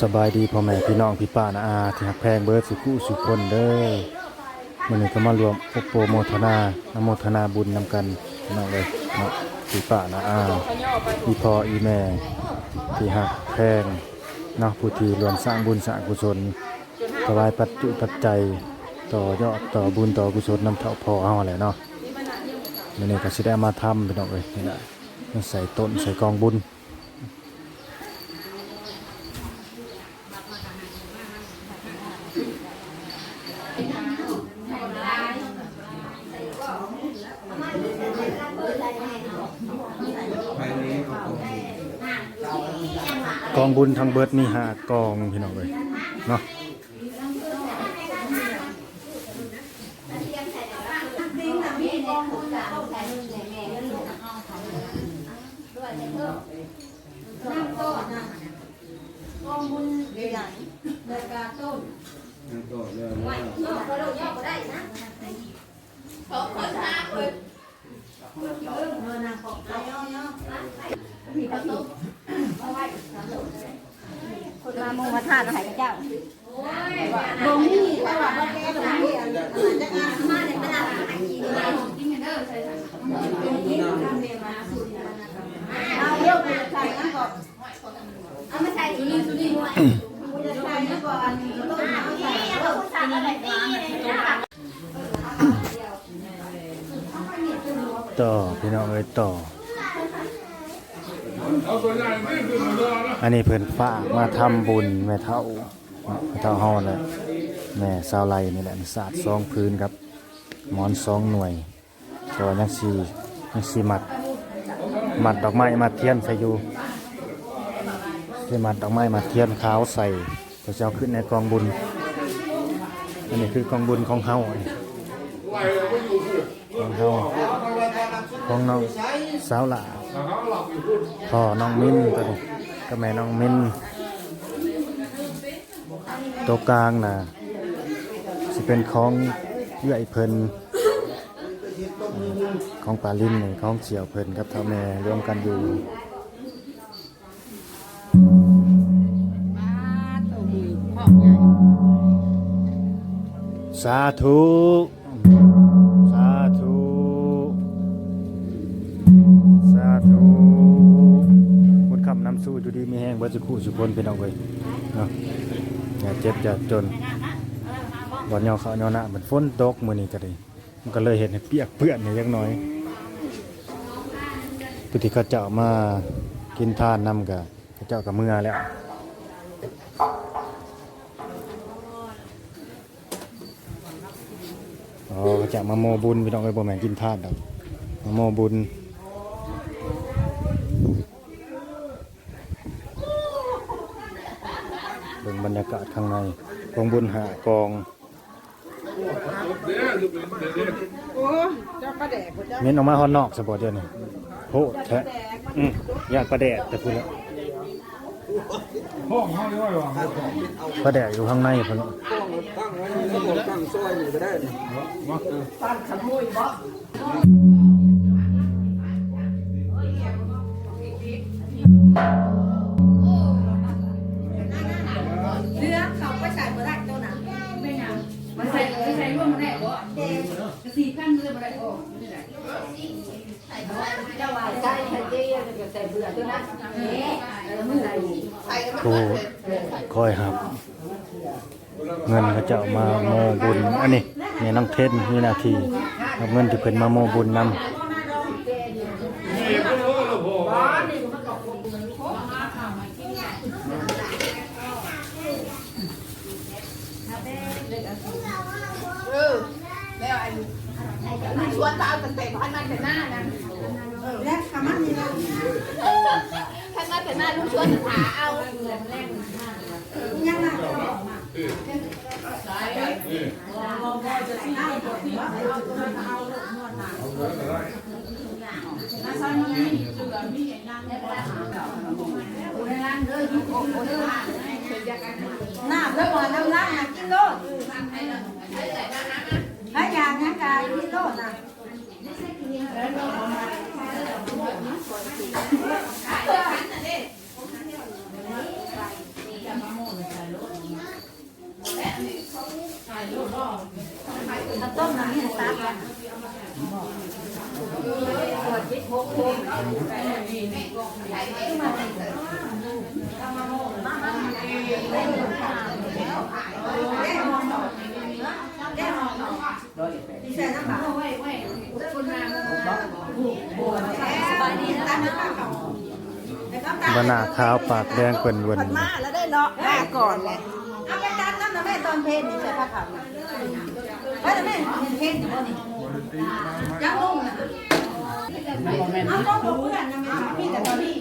สบายดีพ่อแม่พี่น้องพี่ป้านะอาที่หักแพงเบิร์ดสุกู้สุคนเด้อมันนี้ก็มารวมพบโปรโมทนาอนุโมทนาบุญนำกันพี่น้องเลยเนาะพี่ป้านะอาพี่พ่ออีแม่ที่หักแพงเนาะผู้ที่รวมสร้างบุญสร้างกุศลถวายปัจจุปัจจัยต่อยอดต่อบุญต่อกุศลนำเท่าพอเอาแหละเนาะมันนี้ก็สิได้มาทำพี่น้องเลยนี่แหละ ใส่ต้นใส่กองบุญกองบุญทางเบิดมีหากองพี่น้องเลยเนาะ คนมาโมมาทานให้เจ้าบ่มีว่าว่าบ่แก้บ่มีอันจักอันมาเนี่ยเป็นอะไรเอาเยอะไปใส่นั่นก่อนเอามาใส่สุนีสุนีด้วยจะใส่นั่นก่อนต้นเอาใส่เอาใส่อะไรดีเลยนะ ต่อพี่น้องเอ้ยต่อ อันนี้เพิ่อนฝ้ากมาทำบุญแม่เฒ่าแม่เฒ่าเฮาแหละแม่สาวไลนี่แหละสาดซองพื้นครับหมอนสองหน่วยก็ยังสียังสีมัด มัดดอกไม้มัดเทียนใส่อยู่ สิมัดดอกไม้มัดเทียนขาวใส่ก็จะเอาขึ้นในกองบุญ อันนี้คือกองบุญของเฮาของเฮาของน้องสาวหลาพ่อน้องมินตัวนี้ก็แม่น้องมินตัวกลางน่ะสิเป็นของเอื้อยเพิ่นของปลาลินนี่ของเฉียวเพิ่นกับท่าแม่รวมกันอยู่ สาธุสาธุสาธุบุญคำนำสู้อยู่ดีมีแห้งเบิดสุขุสุคนเป็นเอาไว้เนาะอย่าเจ็บอย่าจนบ่อนยอเขายอหน้ามันฝนตกมือนี้ก็ได้มันก็เลยเห็นเปียกเปื้อนอย่างน้อยผู้ที่เขาเจ้ามากินทานนำกับ เขาเจ้ากับเมื่อแล้วอ๋อเขาจะมาโมบุญพี่น้องเอ้ยบ่แม่นกินทานดอกมาโมบุญเบิ่งบรรยากาศข้างในกองบุญหากองโอ้เจ้าปลาแดกบ่เจ้าเม้นออกมาฮอนนอกสปอร์ตเดียวนี่โหดแท้อืมอยากประแดดแต่พูดแล้ว ห้องห้องย่อยว่ะประแดดอยู่ข้างในพุ่นตั้งไว้นี่ก็บอกตั้งซอยนี่ก็ได้นี่เรือเขาไปใส่บ่ได้เจ้าน่ะมันใส่ไม่ใส่ร่วมมันได้บ่กระสีขั้นเลยบ่ได้บ่ไม่ได้เจ้าว่าใส่ให้เจ้ก็ใส่เบื่อตัวนั้นนี่แล้วมือใส่ ผู้คอยครับ เงินเขาจะเอามาโมบุญอันนี้เนี่ยน้องเทนมีหนาทีรับเงินที่เพิ่นมาโมบุญนำเออแล้วไอ้ชวนตาเอาตั้งแต่พันมาแต่หน้านะแล้วคำมันนี่นะพัน มาแต่หน้าลูกชวนหาเอายังน่ะน้ำแล้วบ่น้ำล้างน่ะกินโลดถ้าอยากนะกายกินโลดน่ะ ต้มน้ำให้ตักปวดจิตหกคนที่ใช้น้ำหมักาขาวปากแดงเปิ่นเวนมาแล้วได้เนาะมาก่อนเลยเอาไปจัดน้ำนะแม่ตอนเพลนนี่ใส่ผ้าขาวนะไปนะแม่เพลนอยู่บ่นี่ยังลงนะเอาต้องบอกเพื่อนนะแม่พี่แต่ตอนนี้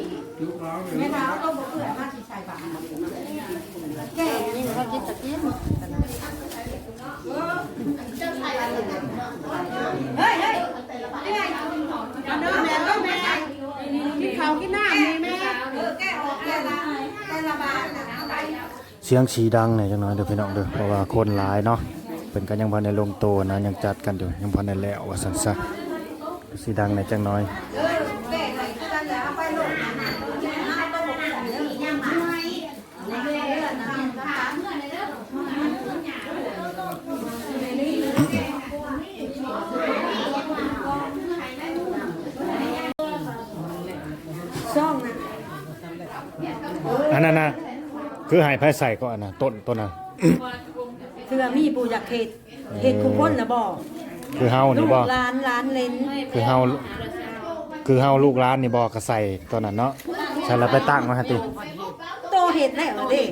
แม่ถามเอาต้องบอกเพื่อนมาที่ใส่บาตรแก่นี่เขาคิดตะกี้เฮ้ยเฮ้ยนี่ไง มาเดินแม่เดินแม่กินข้าวกินน้ำมีแม่เออแก้ออกแก้ละแก้ละบาทนะเอาไปเสียงสีดังเนี่ยจังน้อยเด้อพี่น้องเด้อเพราะว่าคนหลายเนาะเป็นกันยังพันในลงโตนะยังจัดกันอยู่ยังพันในแล้วว่าสันซะสีดังเนี่ยจังน้อย เออแม่ไหนก็ได้แล้วเอาไปลงนะนะเอาต้องบอกเพื่อนเด้อยังมาในเรื่องนะถามเพื่อนเด้อ ซ่องนะ อันนั้นนะคือใหายไพ่ใส่ก่อนนะต้นต้นน่ะเถื่อมีปูอยากเห็ดเห็ดคุกคนนะบอกคือเฮาลูนี่กบ่ร้านร้านเลนคือเฮาคือเฮาลูกร้านนี่บ่ก็ใส่ตอนนั้นเนาะใส่แล้วไปตั้งมาฮะติโตเห็ดแล้วเด็ก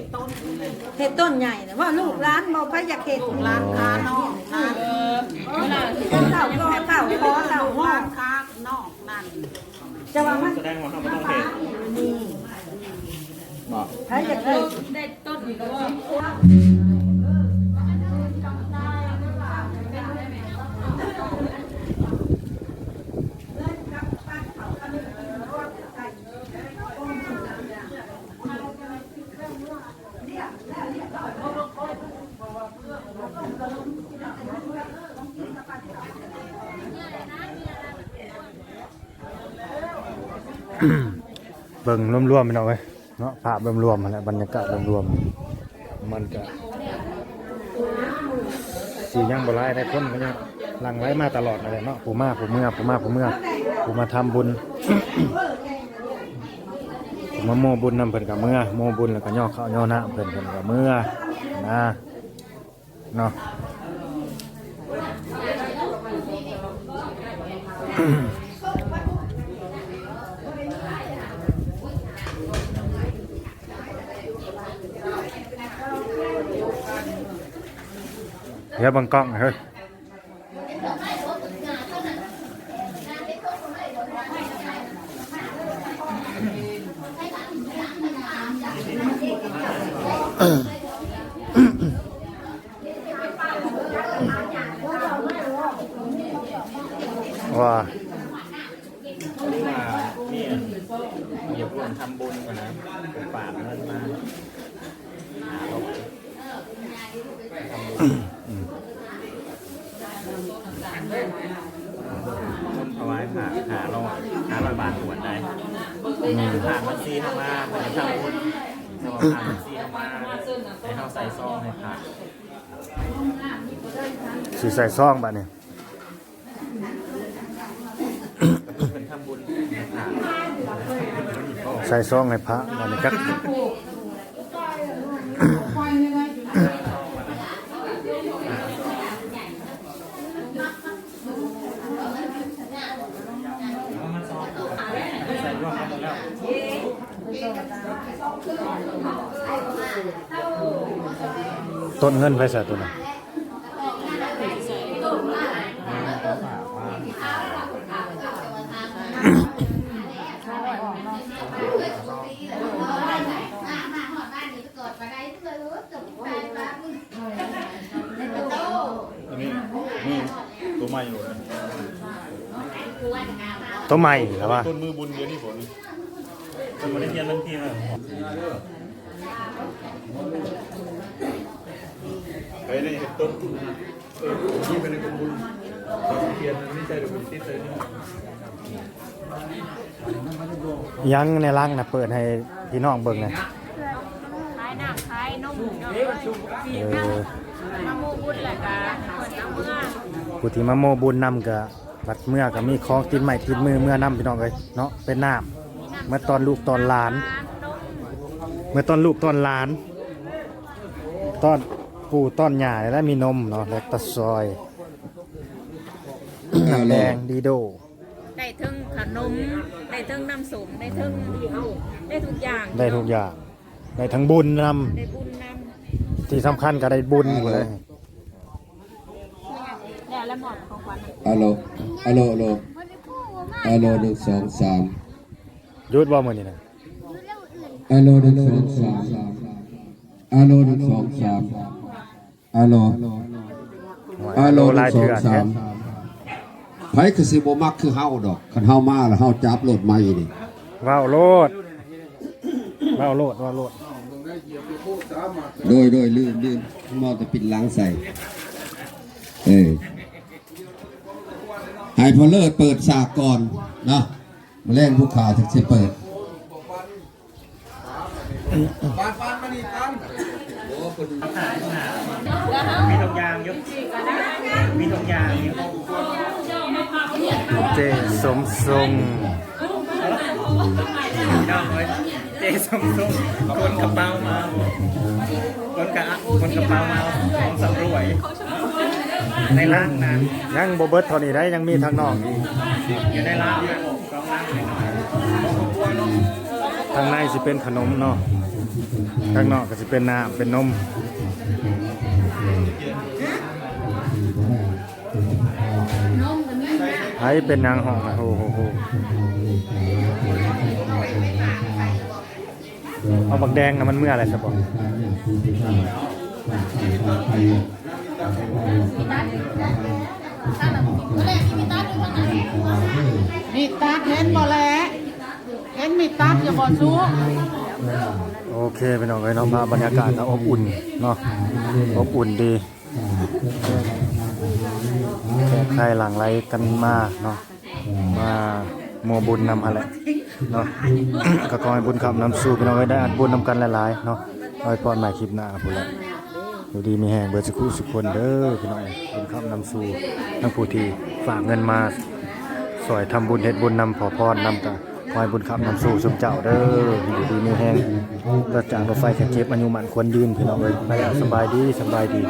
เห็ดต้นใหญ่นะว่าลูกร้านบอกไปอยากเห็ดร้านค้าเนาะร้านเออเต่าก็เต่าคอเต่าห้องค้านอกนั่นจะว่ามันแสดงว่าเขาไม่ต้องเห็น นี่ถ้าอยากเห็ดเบิ่งรวมๆไปหน่อย เนาะภาพรวมๆมาแหล้วบรรยากาศรวมๆมันก็สียังบ่ร้ายได้คนก็ยังหลังไหลมาตลอดนั่นแหละเนาะผู้มาผู้เมื่อผู้มาผู้เมื่อผู้มาทำบุญผู้มาโมบุญนำเพิ่นกับเมื่อโมบุญแล้วก็ย่อข้าวย่อหน้าเพิ่นเพิ่นกับเมื่อนะเนาะ เดี๋ยวบังกล้องหน่อยเฮ้ยว่าเนี่ยอย่าร่วมทำบุญกันนะฝากเงินมาหาเรา ถวายผ่าหาเราหาร้อยบาทถวนได้ผ่านบัญชีเข้ามาเป็นทำบุญเราผ่านบัญชีเข้ามาให้เขาใส่ซองให้ผ่านสีใส่ซองบัดนี้เป็นทำบุญให้ผ่านใส่ซองให้พระบัดนี้จักใส่ร่วมกันหมดแล้ว ต้นเงินไฟใส่ตัวนั้นอันนี้นี่ตัวใหม่อยู่นะตัวใหม่แล้วว่าต้นมือบุญเดียวนี่ผม จะมาได้เทียนทั้งทีนะไปในต้นเออที่เป็นในบุญเทียนมันไม่ใช่ดอกบุญที่เตยนี่ยังในร่างนะเปิดให้พี่น้องเบิ่งเลยขายน้ำขายนมเนาะเออมาโมบุญแหละกะเปิดน้ำเมื่อผู้ที่มาโมบุญนำก็บัดเมื่อก็มีของติดใหม่ติดมือเมื่อนํพี่น้องเอ้ยเนาะเป็นน้ำเมื่อตอนลูกตอนหลาน เมื่อตอนลูกตอนหลาน ตอนปู่ตอนหย่าแล้วมีนมเนาะและตะซอย น้ำแดงดีโด ได้ทั้งขนม ได้ทั้งน้ำสมได้ทั้งได้ทุกอย่างได้ทุกอย่าง ได้ทั้งบุญนได้บุญนำที่สำคัญก็ได้บุญหมดเลยำได้แล้วหมดของขวัญอะโลอะโลอะโลอะโลหนึ่งสองสามห ยุดบ่มื้อนี้นะอะโลหนึ่งสองสามอะโลหนึ่งสองสามอะโลอะโลหหลานึ่ยงสอเทื่องสามไผคือสิบ่มักคือเฮาดอกคันเฮามาแล้วเฮาจับรถมาอีนี่ว้าวโลดว้าวโลดว้าวโลดโดยโดยลืมลืมมอจะปิดหลังใส่เออให้พอเลิศเปิดฉากก่อนนะ มาเล่นผู้ข่าวถึงจะเปิดมีทุกอย่างอยุมีทุกอย่างอยู่เจสมทรงพี่น้องเอ้ยเจสมทรงคนกระเป๋ามาคนกระคนกระเป๋ามาของสำรวยในร่างนั้นยังบ่เบิดเท่านี้ได้ยังมีทางนอกอีกอยู่ในร่างนั้น ทางในสิเป็นขนมเนาะทางนอกก็สิเป็นน้ำเป็นนมไผเป็นนางห้องอะโอ้โหโหเอาบักแดงนะมันเมื่ออะไรสะบอกมีตัดเห็นบ่แล้ว เห็นมีตัดอย่าบ่สู้โอเคเป็นน้องเลยเนาะมาบรรยากาศก็อบอุ่นเนาะอบอุ่นดีแขกใครหลังไหลกันมาเนาะมามัวบุญนำอะไรเนาะก็ขอให้บุญคำนำสู่พี่น้องไว้ได้อัดบุญนำกันหลายๆเนาะไว้พรใหม่คลิปหน้าพุ่นแหละอยู่ดีมีแห่งเบิดสุขุสุขคนเด้อพี่น้องบุญคำนำสู่ทั้งผู้ที่ฝากเงินมาสอยทำบุญเฮ็ดบุญนำขอพรนำกัน ขอให้บุญคำนำสู่สมเจ้าเด้ออยู่ดีมีแห้งรถจางรถไฟแข็งเก็บอายุมันควรยืนพี่น้องเลยไปแล้วสบายดีสบายดี